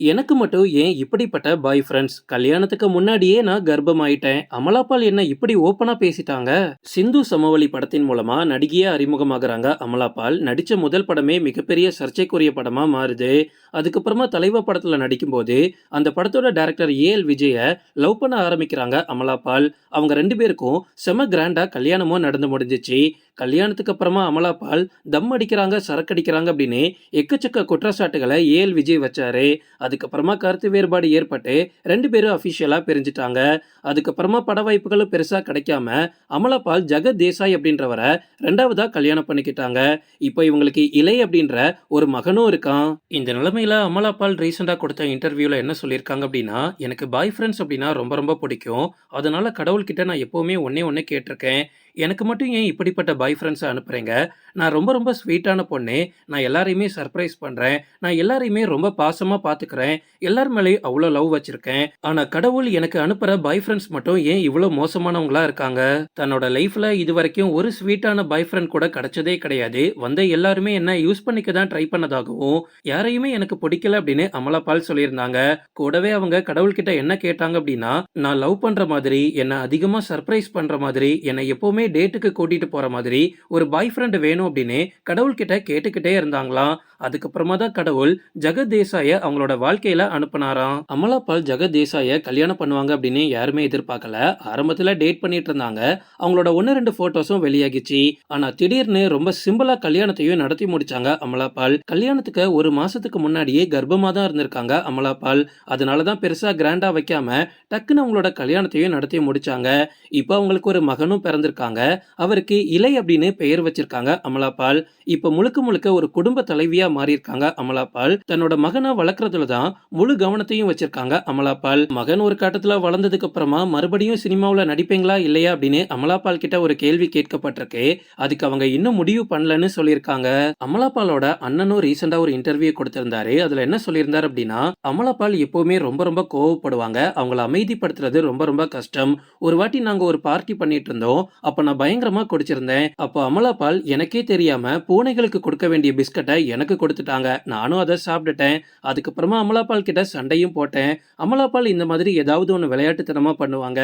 எனக்கு மட்டும் ஏன் இப்படிப்பட்ட பாய் ஃப்ரெண்ட்ஸ் கல்யாணத்துக்கு முன்னாடியே நான் கர்ப்பமாயிட்டேன். அமலாபால் என்ன இப்படி ஓப்பனா பேசிட்டாங்க? சிந்து சமவெளி படத்தின் மூலமா நடிகையா அறிமுகமாகறாங்க அமலாபால். நடிச்ச முதல் படமே மிகப்பெரிய சர்ச்சைக்குரிய படமா மாறுது. அதுக்கப்புறமா தலைவா படத்துல நடிக்கும்போது அந்த படத்தோட டைரக்டர் ஏஎல் விஜய லவ் பண்ண ஆரம்பிக்கிறாங்க அமலாபால். அவங்க ரெண்டு பேருக்கும் செம கிராண்டா கல்யாணமும் நடந்து முடிஞ்சிச்சு. கல்யாணத்துக்கு அப்புறமா அமலாபால் தம் அடிக்கிறாங்க சரக்கு அடிக்கிறாங்க அப்படின்னு எக்கச்சக்க குற்றச்சாட்டுகளை ஏஎல் விஜய் வச்சாரு. அதுக்கப்புறமா கருத்து வேறுபாடு ஏற்பட்டு ரெண்டு பேரும் அஃபிஷியலாக பிரிஞ்சுட்டாங்க. அதுக்கப்புறமா பட வாய்ப்புகளும் பெருசாக கிடைக்காம அமலாபால் ஜெகத் தேசாய் அப்படின்றவரை ரெண்டாவதாக கல்யாணம் பண்ணிக்கிட்டாங்க. இப்போ இவங்களுக்கு இலை அப்படின்ற ஒரு மகனும் இருக்கான். இந்த நிலைமையில அமலாபால் ரீசெண்டாக கொடுத்த இன்டர்வியூவில் என்ன சொல்லியிருக்காங்க அப்படின்னா எனக்கு பாய் ஃப்ரெண்ட்ஸ் அப்படின்னா ரொம்ப ரொம்ப பிடிக்கும். அதனால கடவுள்கிட்ட நான் எப்போவுமே ஒன்னே ஒன்று கேட்டிருக்கேன். எனக்கு மட்டும் ஏன் இப்படிப்பட்ட பாய் ஃப்ரெண்ட்ஸை அனுப்புகிறீங்க நான் ரொம்ப ரொம்ப ஸ்வீட்டான பொண்ணு. நான் எல்லாரையுமே சர்ப்ரைஸ் பண்ணுறேன் நான் எல்லாரையுமே ரொம்ப பாசமாக பார்த்துக்கிறேன் எல்லார் மேலேயும் அவ்வளோ லவ் வச்சுருக்கேன். ஆனால் கடவுள் எனக்கு அனுப்புகிற பாய் ஃப்ரெண்ட்ஸ் மட்டும் ஏன் இவ்வளோ மோசமானவங்களா இருக்காங்க? தன்னோட லைஃப்பில் இது வரைக்கும் ஒரு ஸ்வீட்டான பாய் ஃப்ரெண்ட் கூட கிடைச்சதே கிடையாது. வந்த எல்லாருமே என்ன யூஸ் பண்ணிக்க தான் ட்ரை பண்ணதாகவும் யாரையுமே எனக்கு பிடிக்கல அப்படின்னு அமலாபால் சொல்லியிருந்தாங்க. கூடவே அவங்க கடவுள்கிட்ட என்ன கேட்டாங்க அப்படின்னா நான் லவ் பண்ணுற மாதிரி என்னை அதிகமாக சர்ப்ரைஸ் பண்ணுற மாதிரி என்னை எப்போவுமே டேட்டுக்கு கூட்டிட்டு போற மாதிரி ஒரு பாய் ஃப்ரெண்ட் வேணும் அப்படின்னு கடவுள்கிட்ட கேட்டுக்கிட்டே இருந்தாங்களாம் அதுக்கப்புறமா தான் கடவுள் ஜெகத் தேசாய அவங்களோட வாழ்க்கையில அனுப்புனாராம். அமலாபால் ஜெகத் தேசாய கல்யாணம் பண்ணுவாங்க அப்படின்னு யாருமே எதிர்பார்க்கல. ஆரம்பத்துல டேட் பண்ணிட்டு இருந்தாங்க. அவங்களோட ஒன்னு ரெண்டு போட்டோஸும் வெளியாகிச்சு. ஆனா திடீர்னு ரொம்ப சிம்பிளா கல்யாணத்தையும் நடத்தி முடிச்சாங்க அமலாபால். கல்யாணத்துக்கு ஒரு மாசத்துக்கு முன்னாடியே கர்ப்பமா தான் இருந்திருக்காங்க அமலாபால். அதனாலதான் பெருசா கிராண்டா வைக்காம டக்குன்னு அவங்களோட கல்யாணத்தையும் நடத்தி முடிச்சாங்க. இப்போ அவங்களுக்கு ஒரு மகனும் பிறந்திருக்காங்க. அவருக்கு இலை அப்படின்னு பெயர் வச்சிருக்காங்க அமலாபால் இப்ப முழுக்க முழுக்க ஒரு குடும்ப தலைவியா மாறியிருக்காங்க அமலாபால் தன்னோட மகனை வளர்க்கறதுல தான் முழு கவனத்தையும் வச்சிருக்காங்க அமலாபால் மகன் ஒரு கட்டத்துல வளர்ந்ததுக்கு அப்புறமா மறுபடியும் சினிமாவுல நடிப்பீங்களா இல்லையா அப்படின்னு அமலாபால் கிட்ட ஒரு கேள்வி கேட்கப்பட்டிருக்கு. அதுக்கு அவங்க இன்னும் முடிவு பண்ணலன்னு சொல்லியிருக்காங்க. அமலாபாலோட அண்ணனும் ரீசெண்டா ஒரு இன்டர்வியூ கொடுத்திருந்தாரு. அதுல என்ன சொல்லியிருந்தார் அப்படின்னா அமலாபால் எப்பவுமே ரொம்ப ரொம்ப கோவப்படுவாங்க. அவங்கள அமைதிப்படுத்துறது ரொம்ப ரொம்ப கஷ்டம். ஒரு வாட்டி நாங்க ஒரு பார்ட்டி பண்ணிட்டு இருந்தோம். அப்ப நான் பயங்கரமா குடிச்சிருந்தேன். அப்போ அமலாபால் எனக்கே தெரியாம பூனைகளுக்கு கொடுக்க வேண்டிய பிஸ்கட்டை எனக்கு கொடுத்துட்டாங்க. நானும் அதை சாப்பிட்டுட்டேன். அதுக்கப்புறமா அமலாபால் கிட்ட சண்டையும் போட்டேன். அமலாபால் இந்த மாதிரி ஏதாவது ஒன்று விளையாட்டுத்தனமா பண்ணுவாங்க.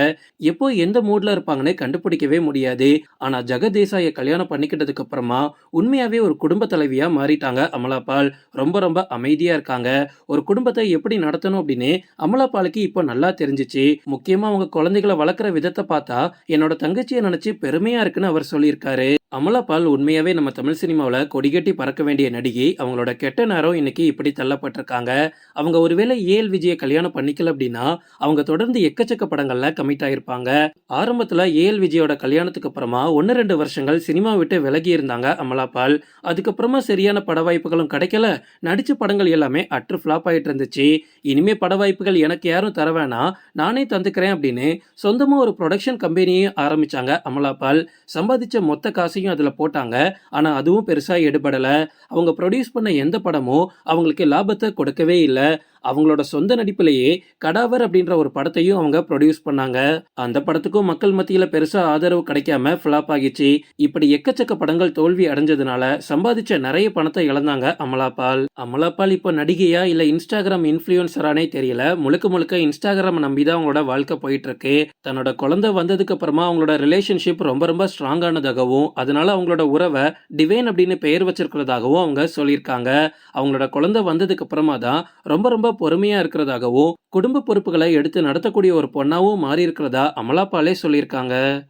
எப்போ எந்த மூட்ல இருப்பாங்கன்னு கண்டுபிடிக்கவே முடியாது. ஆனா ஜெகதேசாயை கல்யாணம் பண்ணிக்கிட்டதுக்கு அப்புறமா உண்மையாவே ஒரு குடும்ப தலைவியா மாறிட்டாங்க அமலாபால் ரொம்ப ரொம்ப அமைதியா இருக்காங்க. ஒரு குடும்பத்தை எப்படி நடத்தணும் அப்படின்னு அமலாபாலுக்கு இப்போ நல்லா தெரிஞ்சிச்சு. முக்கியமா அவங்க குழந்தைகளை வளர்க்குற விதத்தை பார்த்தா என்னோட தங்கச்சியை நினைச்சு பெருமையா இருக்குன்னு அவர் சொல்லியிருக்காரு. அமலாபால் உண்மையாவே நம்ம தமிழ் சினிமாவில் கொடிகட்டி பறக்க வேண்டிய நடிகை. அவங்களோட கெட்ட நேரம் இன்னைக்கு இப்படி தள்ளப்பட்டிருக்காங்க. அவங்க ஒருவேளை ஏஎல் விஜயை கல்யாணம் பண்ணிக்கல அப்படின்னா அவங்க தொடர்ந்து எக்கச்சக்க படங்கள்ல கமிட் ஆயிருப்பாங்க. ஆரம்பத்துல ஏஎல் விஜயோட கல்யாணத்துக்கு அப்புறமா ஒன்னு ரெண்டு வருஷங்கள் சினிமா விட்டு விலகி இருந்தாங்க அமலாபால். அதுக்கப்புறமா சரியான பட வாய்ப்புகளும் கிடைக்கல. நடிச்ச படங்கள் எல்லாமே அற்று ஃபிளாப் ஆயிட்டு இருந்துச்சு. இனிமே பட வாய்ப்புகள் எனக்கு யாரும் தர வேணாம். நானே தந்துக்கிறேன் அப்படின்னு சொந்தமா ஒரு ப்ரொடக்ஷன் கம்பெனியும் ஆரம்பிச்சாங்க அமலா அமலாபால் சம்பாதிச்ச மொத்த காசையும் அதில் போட்டாங்க. ஆனால் அதுவும் பெருசாக எடுபடலை. அவங்க ப்ரொடியூஸ் பண்ண எந்த படமும் அவங்களுக்கு லாபத்தை கொடுக்கவே இல்லை. அவங்களோட சொந்த நடிப்பிலேயே கடாவர் அப்படின்ற ஒரு படத்தையும் அவங்க ப்ரொடியூஸ் பண்ணாங்க. அந்த படத்துக்கும் மக்கள் மத்தியில பெருசா ஆதரவு கிடைக்காம ஃபிளாப் ஆகிச்சு இப்படி எக்கச்சக்க படங்கள் தோல்வி அடைஞ்சதுனால சம்பாதிச்ச நிறைய பணத்தை இழந்தாங்க அமலாபால் அமலாபால் இப்போ நடிகையா இல்ல இன்ஸ்டாகிராம் இன்ஃபுளுசரானே தெரியல. முழுக்க முழுக்க இன்ஸ்டாகிராம் நம்பி தான் அவங்களோட வாழ்க்கை போயிட்டு இருக்கு தன்னோட குழந்தை வந்ததுக்கு அப்புறமா அவங்களோட ரிலேஷன்ஷிப் ரொம்ப ரொம்ப ஸ்ட்ராங்கானதாகவும் அதனால அவங்களோட உறவை டிவைன் அப்படின்னு பெயர் வச்சிருக்கிறதாகவும் அவங்க சொல்லியிருக்காங்க. அவங்களோட குழந்தை வந்ததுக்கு அப்புறமா தான் ரொம்ப ரொம்ப பொறுமையா இருக்கிறதாகவும் குடும்ப பொறுப்புகளை எடுத்து நடத்தக்கூடிய ஒரு பொண்ணாவும் மாறி இருக்கிறதா அமலாபாலே சொல்லியிருக்காங்க.